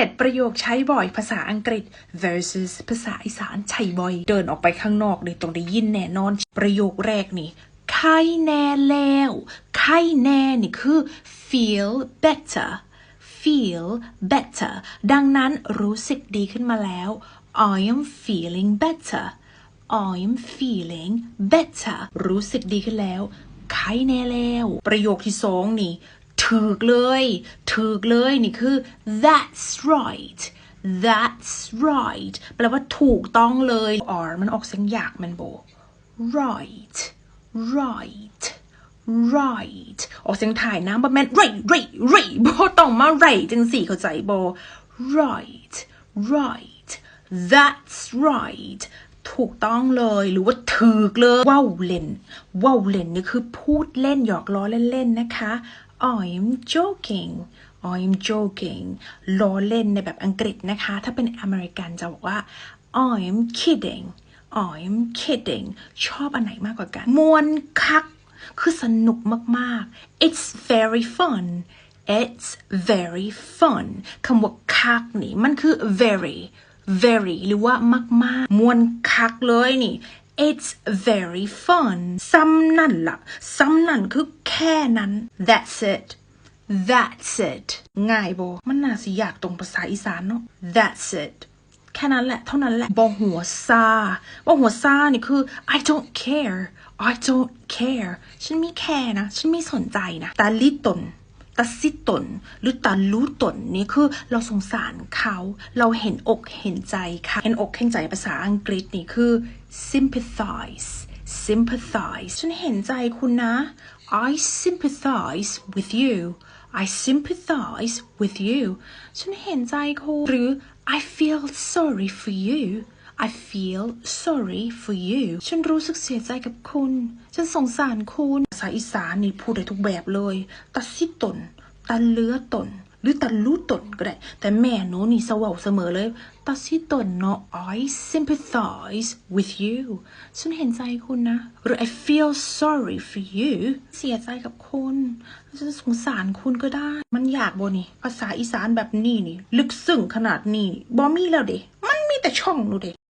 7ประโยคใช้บ่อยภาษาอังกฤษ versus ภาษาอีสานใช้บ่อย เดินออกไปข้างนอกนี่ต้องได้ยินแน่นอน ประโยคแรกนี่ไข้แน่แล้วไข้แน่นี่คือ feel better feel better ดังนั้นรู้สึกดีขึ้นมาแล้ว I am feeling better I am feeling better รู้สึกดีขึ้นแล้วไข้แน่แล้ว ประโยคที่สองนี่ ถูกเลยถูกเลยนี่คือ that's right that's right แปลว่าถูกต้องเลย R มันออกเสียงยากมันโบ right right right ออกเสียงถ่ายน้ำบะแมน right right right โบต้องมา right จังสี่เข้าใจโบ right right that's right ถูกต้องเลยหรือว่าถูกเลยว่าวเล่นว่าวเล่นนี่คือพูดเล่นหยอกล้อเล่นๆนะคะ I'm joking I'm joking ล้อเล่นในแบบอังกฤษนะคะ ถ้าเป็นอเมริกันจะบอกว่า I'm kidding I'm kidding ชอบอันไหนมากกว่ากัน มวนคัก คือสนุกมาก ๆ it's very fun it's very fun คำว่าคักนี่มันคือ very very หรือว่ามาก ๆ มวนคักเลยนี่ it's very fun ซ้ำนั่นละ่ะซ้ำนั่นคือแค่นั้น that's it that's it ง่ายโบมันน่าสิยากตรงภาษาอีสานเนาะ that's it แค่นั้นแหละ เท่านั้นแหละบอหัวซาบอหัวซานี่คือ I don't care I don't care ฉันไม่แคร์นะ ฉันไม่สนใจนะ ตาลิตน ตาซิตนหรือตารู้ตนนี่คือเราสงสารเขา เราเห็นอกเห็นใจค่ะเห็นอกเห็นใจภาษาอังกฤษนี่คือ sympathize sympathize ฉันเห็นใจคุณนะ I sympathize with you I sympathize with you ฉันเห็นใจคุณหรือ I feel sorry for you I feel sorry for you ฉันรู้สึกเสียใจกับคุณ ฉันสงสารคุณ ภาษาอีสานนี่พูดได้ทุกแบบเลยตัดสิตนตันเลือตน หรือตันรู้ตนก็ได้ แต่แม่หนูนี่สว่าเสมอเลยตัดสิตนเนาะ I sympathize with you ฉันเห็นใจคุณนะ หรือ I feel sorry for you เสียใจกับคุณ ฉันสงสารคุณก็ได้ มันอยากบ่นี่ ภาษาอีสานแบบนี้นี่ ลึกซึ้งขนาดนี้บ่มีแล้วเด้มันมีแต่ช่องหนูเด้